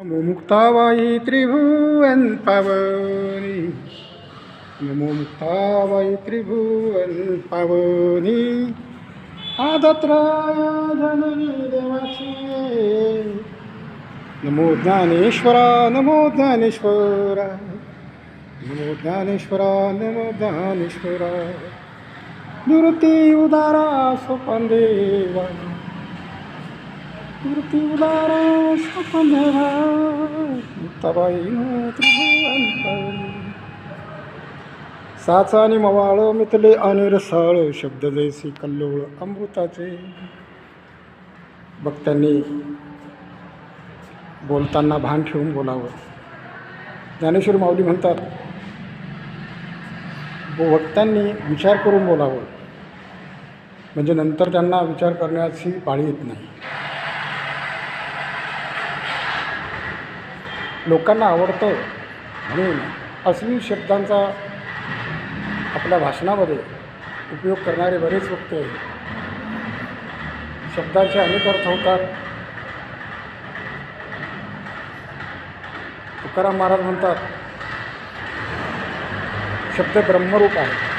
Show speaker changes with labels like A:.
A: नमो मुक्ताबाई त्रिभुवन पावनी। नमो मुक्ताबाई त्रिभुवन पावनी। आदत्राय जननी देवाची। नमो ज्ञानेश्वरा नमो ज्ञानेश्वरा। नमो ज्ञानेश्वरा नमो ज्ञानेश्वरा। निवृत्ती उदारा सोपन देवा। मूर्ती उदारा स्वपंधरा देवा। त्रिभुवन साच आणि मवाळ मितले आणि रसाळ शब्द जैसी कल्लोळ अमृताचे। भक्तांनी बोलताना भान ठेवून बोलावं. ज्ञानेश्वर माऊली म्हणतात भक्तांनी विचार करून बोलावं. म्हणजे नंतर त्यांना विचार करण्याची पाळी येत नाही. लोकांना आवडतं म्हणून अश्लील शब्दांचा आपल्या भाषणामध्ये उपयोग करणारे बरेच वक्ते शब्दांचे अनेक अर्थ होतात. तुकाराम महाराज म्हणतात शब्द ब्रह्मरूप आहे.